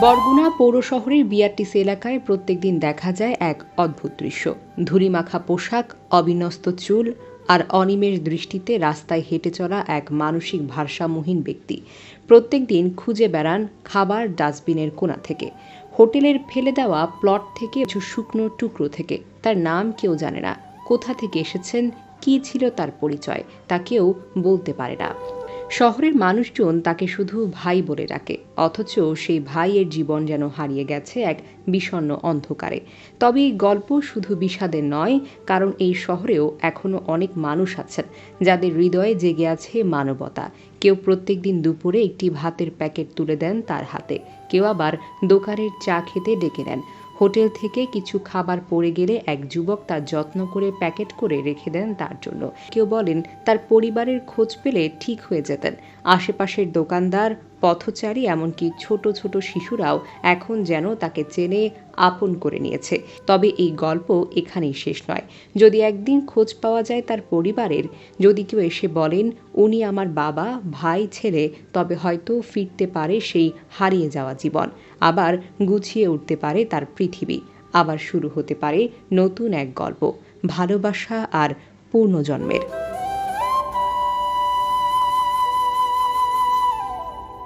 বরগুনা পৌর শহরের বিআরটিসি এলাকায় প্রত্যেকদিন দেখা যায় এক অদ্ভুত দৃশ্য। ধুলিমাখা পোশাক অবিন্যস্ত চুল আর অনিমেষ দৃষ্টিতে রাস্তায় হেঁটে চলা এক মানসিক ভারসাম্যহীন ব্যক্তি। প্রত্যেক দিন খুঁজে বেড়ান খাবার ডাস্টবিনের কোণা থেকে। হোটেলের ফেলে দেওয়া প্লট থেকে কিছু শুকনো টুকরো থেকে। তার নাম কেউ জানে না। কোথা থেকে এসেছেন? কী ছিল তার পরিচয়? তা কেউ বলতে পারে না। শহরের মানুষজন তাকে শুধু ভাই বলে ডাকে, অথচ সেই ভাইয়ের জীবন যেন হারিয়ে গেছে এক বিষণ্ণ অন্ধকারে। তবে এই গল্প শুধু বিষাদের নয়, কারণ এই শহরেও এখনও অনেক মানুষ আছেন, যাদের হৃদয়ে জেগে আছে মানবতা। কেউ প্রত্যেকদিন দুপুরে একটি ভাতের প্যাকেট তুলে দেন তার হাতে, কেউ আবার দোকানের চা খেতে ডেকে নেন। হোটেল থেকে কিছু খাবার পড়ে গেলে এক যুবক তার যত্ন করে প্যাকেট করে রেখে দেন তার জন্য। কেউ বলেন, তার পরিবারের খোঁজ পেলে ঠিক হয়ে যেতেন। আশেপাশের দোকানদার পথচারী এমনকি ছোট ছোট শিশুরাও এখন যেন তাকে চেনে, আপন করে নিয়েছে। তবে এই গল্প এখানেই শেষ নয়। যদি একদিন খোঁজ পাওয়া যায় তার পরিবারের, যদি কেউ এসে বলেন, উনি আমার বাবা, ভাই, ছেলে, তবে হয়তো ফিরতে পারে সেই হারিয়ে যাওয়া জীবন। আবার গুছিয়ে উঠতে পারে তার পৃথিবী। আবার শুরু হতে পারে নতুন এক গল্প, ভালোবাসা আর পূর্ণজন্মের